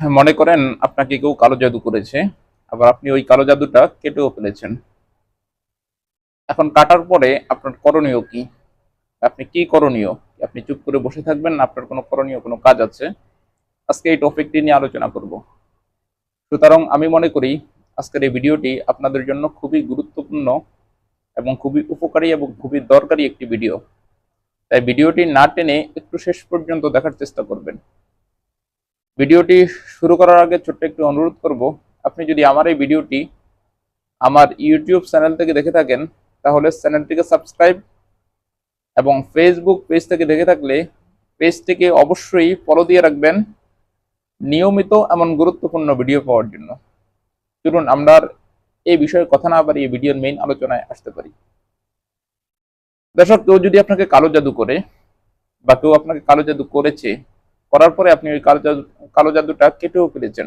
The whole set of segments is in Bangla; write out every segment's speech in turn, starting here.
মনে করেন আপনাকে কেউ কালো জাদু করেছে, আবার আপনি ওই কালো জাদুটা কেটেও ফেলেছেন। এখন কাটার পরে আপনার করণীয় কি? আপনি কি করণীয়? আপনি চুপ করে বসে থাকবেন না আপনার কোনো করণীয়, কোনো কাজ আছে? আজকে এই টপিকটি নিয়ে আলোচনা করব। সুতরাং আমি মনে করি আজকের এই ভিডিওটি আপনাদের জন্য খুবই গুরুত্বপূর্ণ এবং খুবই উপকারী এবং খুবই দরকারি একটি ভিডিও। তাই ভিডিওটি না টেনে একটু শেষ পর্যন্ত দেখার চেষ্টা করবেন। ভিডিওটি শুরু করার আগে ছোট্ট একটু অনুরোধ করব, আপনি যদি আমার এই ভিডিওটি আমার ইউটিউব চ্যানেল থেকে দেখে থাকেন, তাহলে চ্যানেলটিকে সাবস্ক্রাইব এবং ফেসবুক পেজ থেকে দেখে থাকলে পেজটিকে অবশ্যই ফলো দিয়ে রাখবেন নিয়মিত এমন গুরুত্বপূর্ণ ভিডিও পাওয়ার জন্য। চলুন, আমরা এই বিষয়ে কথা না বাড়িয়ে ভিডিওর মেইন আলোচনায় আসতে পারি। দর্শক, কেউ যদি আপনাকে কালো জাদু করে বা কেউ আপনাকে কালো জাদু করেছে করার পরে আপনি ওই কালো জাদু, কালো জাদুটা কেটেও ফেলেছেন।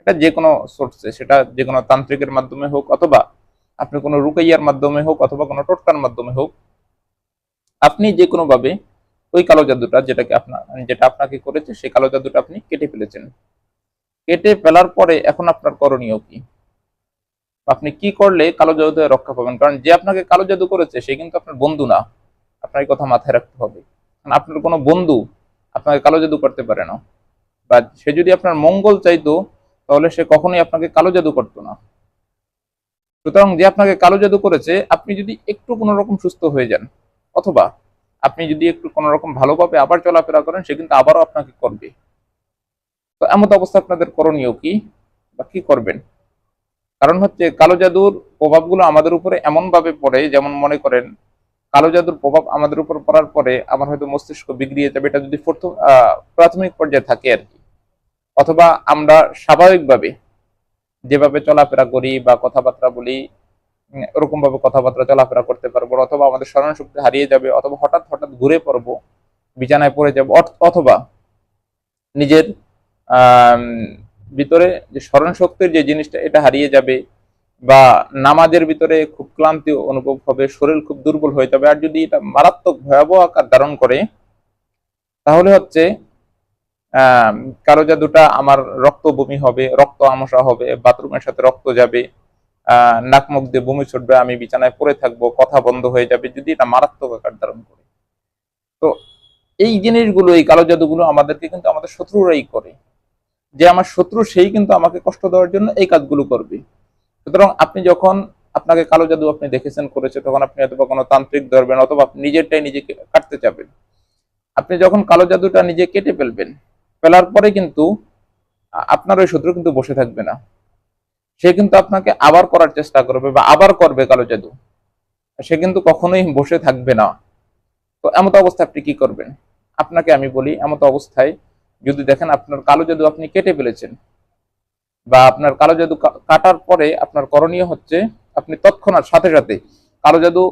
এটা যে কোনো সোর্সে সেটা যে কোনো তান্ত্রিকের মাধ্যমে হোক অথবা আপনি কোনো রুকাইয়ার মাধ্যমে হোক অথবা কোনো টোটকার মাধ্যমে হোক, আপনি যে কোনো ভাবে ওই কালো জাদুটা যেটাকে আপনার যেটা আপনাকে করেছে, সেই কালো জাদুটা আপনি কেটে ফেলেছেন। কেটে ফেলার পরে এখন আপনার করণীয় কি? আপনি কি করলে কালো জাদু রক্ষা পাবেন? কারণ যে আপনাকে কালো জাদু করেছে, সে কিন্তু আপনার বন্ধু না। আপনার কথা মাথায় রাখতে হবে। আপনার কোনো বন্ধু আপনাকে কালো জাদু করতে পারে না। বা সে যদি আপনার মঙ্গল চাইতো, তাহলে সে কখনোই আপনাকে কালো জাদু করতো না। সুতরাং যে আপনাকে কালো জাদু করেছে, আপনি যদি একটু কোনো রকম সুস্থ হয়ে যান, অথবা আপনি যদি একটু কোনো রকম ভালোভাবে আবার চলাফেরা করেন, সে কিন্তু আবারও আপনাকে করবে। তো এমন অবস্থা আপনাদের করণীয় কি বা কি করবেন? কারণ হচ্ছে কালো জাদুর প্রভাবগুলো আমাদের উপরে এমনভাবে পড়ে, যেমন মনে করেন কালো জাদুর প্রভাব আমাদের উপর পড়ার পরে আমার হয়তো মস্তিষ্ক বিগড়িয়ে যাবে। এটা যদি প্রথম প্রাথমিক পর্যায়ে থাকে আর কি। অথবা আমরা স্বাভাবিকভাবে যেভাবে চলাফেরা করি বা কথাবার্তা বলি ওরকম ভাবে কথাবার্তা চলাফেরা করতে পারব অথবা আমাদের স্মরণ শক্তি হারিয়ে যাবে, অথবা হঠাৎ হঠাৎ ঘুরে পড়ব, বিছানায় পড়ে যাব, অথ- অথবা নিজের ভিতরে যে স্মরণ শক্তির যে জিনিসটা, এটা হারিয়ে যাবে বা নামাজের ভিতরে খুব ক্লান্তি অনুভব হবে, শরীর খুব দুর্বল হয়ে যাবে। আর যদি এটা মারাত্মক ভয়াবহ আকার ধারণ করে, তাহলে হচ্ছে কালো জাদুটা আমার রক্ত বমি হবে, রক্ত আমসা হবে, বাথরুমের সাথে রক্ত যাবে নাক মুখ দিয়ে বমি ছুটবে, আমি বিছানায় পড়ে থাকব, কথা বন্ধ হয়ে যাবে, যদি এটা মারাত্মক আকার ধারণ করে। তো এই জিনিসগুলো, এই কালো জাদুগুলো আমাদেরকে কিন্তু আমাদের শত্রুরাই করে। যে আমার শত্রু, সেই কিন্তু আমাকে কষ্ট দেওয়ার জন্য এই কাজগুলো করবে। সুতরাং আপনি যখন আপনাকে কালো জাদু আপনি দেখেছেন, করেছে, তখন আপনি অথবা কোনো তান্ত্রিক ধরবেন অথবা আপনি নিজেরটাই নিজেকে কাটতে চাবেন। আপনি যখন কালো জাদুটা নিজে কেটে ফেলবেন, ফেলার পরে কিন্তু আপনার ওই শত্রু কিন্তু বসে থাকবে না। সে কিন্তু আপনাকে আবার করার চেষ্টা করবে বা আবার করবে কালো জাদু। সে কিন্তু কখনোই বসে থাকবে না। তো এমত অবস্থায় আপনি কি করবেন? আপনাকে আমি বলি, এমত অবস্থায় যদি দেখেন আপনার কালো জাদু আপনি কেটে ফেলেছেন বা আপনার কালো জাদু কাটার পরে আপনার করণীয় হচ্ছে আপনি তৎক্ষণাৎ সাথে সাথে কালো জাদু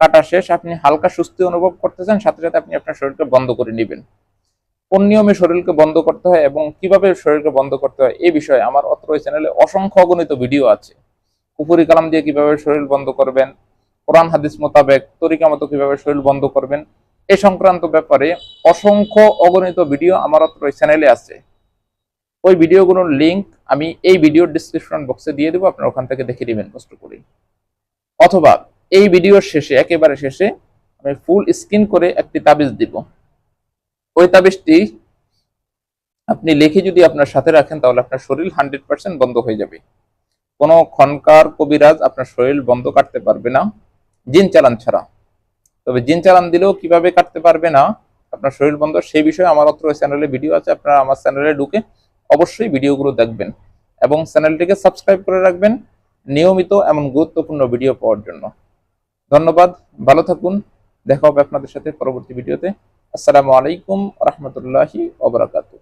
কাটা শেষ আপনি হালকা সুস্থি অনুভব করতেছেন, সাথে সাথে আপনি আপনার শরীরকে বন্ধ করে নেবেন। কোন নিয়মে শরীরকে বন্ধ করতে হয় এবং কীভাবে শরীরকে বন্ধ করতে হয় এই বিষয়ে আমার অত্র চ্যানেলে অসংখ্য অগণিত ভিডিও আছে। কুপুরি কালাম দিয়ে কীভাবে শরীর বন্ধ করবেন, কোরআন, হাদিস মোতাবেক, তরিকা মতো কীভাবে শরীর বন্ধ করবেন, এ সংক্রান্ত ব্যাপারে অসংখ্য অগণিত ভিডিও আমার অত্র চ্যানেলে আছে। ওই ভিডিওগুলোর লিঙ্ক আমি এই ভিডিওর ডিসক্রিপশন বক্সে দিয়ে দেবো, আপনারা ওখান থেকে দেখে নেবেন কষ্ট করে অথবা এই ভিডিওর শেষে, একেবারে শেষে আমি ফুল স্ক্রিন করে একটি তাবিজ দিব। ওই তাবিজটি আপনি লিখে যদি আপনার সাথে রাখেন, তাহলে আপনার শরীর হান্ড্রেড পার্সেন্ট বন্ধ হয়ে যাবে। কোনো খনকার কবিরাজ আপনার শরীর বন্ধ কাটতে পারবে না, জিন চালান ছাড়া। তবে জিন চালান দিলেও কীভাবে কাটতে পারবে না, আপনার শরীর বন্ধ, সেই বিষয়ে আমার অত্র চ্যানেলে ভিডিও আছে, আপনারা আমার চ্যানেলে ঢুকে অবশ্যই ভিডিওগুলো দেখবেন এবং চ্যানেলটিকে সাবস্ক্রাইব করে রাখবেন নিয়মিত এমন গুরুত্বপূর্ণ ভিডিও পাওয়ার জন্য। ধন্যবাদ, ভালো থাকুন, দেখা হবে আপনাদের সাথে পরবর্তী ভিডিওতে। আসসালামু আলাইকুম রহমতুল্লাহি ওবরাকাতু